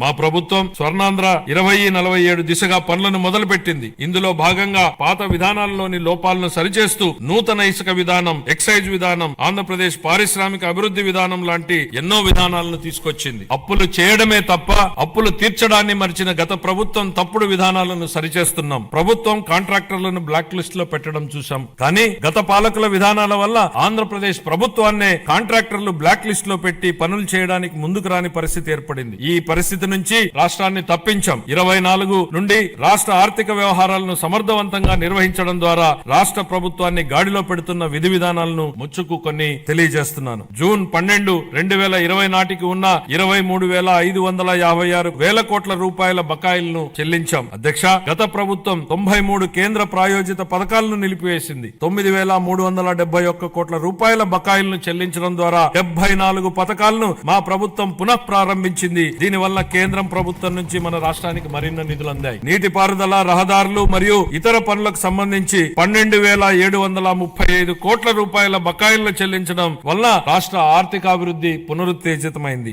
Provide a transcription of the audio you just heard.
మా ప్రభుత్వం స్వర్ణాంధ్ర ఇరవై నలభై ఏడు దిశగా పనులను మొదలుపెట్టింది. ఇందులో భాగంగా పాత విధానాల్లోని లోపాలను సరిచేస్తూ నూతన ఇసుక విధానం ఎక్సైజ్ విధానం ఆంధ్రప్రదేశ్ పారిశ్రామిక అభివృద్ధి విధానం లాంటి ఎన్నో విధానాలను తీసుకొచ్చింది. అప్పులు చేయడమే తప్ప అప్పులు తీర్చడాన్ని మరిచిన గత ప్రభుత్వం తప్పుడు విధానాలను సరిచేస్తున్నాం. ప్రభుత్వం కాంట్రాక్టర్లను బ్లాక్ లిస్ట్లో పెట్టడం చూశాం. కానీ గత పాలకుల విధానాల వల్ల ఆంధ్రప్రదేశ్ ప్రభుత్వాన్నే కాంట్రాక్టర్లు బ్లాక్ లిస్ట్లో పెట్టి పనులు చేయడానికి ముందుకు రాని పరిస్థితి ఏర్పడింది. ఈ పరిస్థితి నుంచి రాష్ట్రాన్ని తప్పించాం. ఇరవై నాలుగు నుండి రాష్ట్ర ఆర్థిక వ్యవహారాలను సమర్థవంతంగా నిర్వహించడం ద్వారా రాష్ట్ర ప్రభుత్వాన్ని గాడిలో పెడుతున్న విధి విధానాలను ముచ్చుకు కొన్ని తెలియజేస్తున్నాను. జూన్ పన్నెండు రెండు వేల ఇరవై నాటికి ఉన్న ఇరవై మూడు వేల ఐదు వందల యాభై ఆరు వేల కోట్ల రూపాయల బకాయిలను చెల్లించాం. అధ్యక్ష గత ప్రభుత్వం తొంభై మూడు కేంద్ర ప్రాయోజిత పథకాలను నిలిపివేసింది. తొమ్మిది వేల మూడు వందల డెబ్బై ఒక్క కోట్ల రూపాయల బకాయిలను చెల్లించడం ద్వారా డెబ్బై నాలుగు పథకాలను మా ప్రభుత్వం పునః ప్రారంభించింది దీనివల్ల కేంద్రం ప్రభుత్వం నుంచి మన రాష్ట్రానికి మరిన్ని నిధులు అందాయి. నీటిపారుదల రహదారులు మరియు ఇతర పనులకు సంబంధించి పన్నెండు వేల ఏడు వందల ముప్పై ఐదు కోట్ల రూపాయల బకాయిలను చెల్లించడం వల్ల రాష్ట్ర ఆర్థికాభివృద్ధి పునరుత్తేజితమైంది.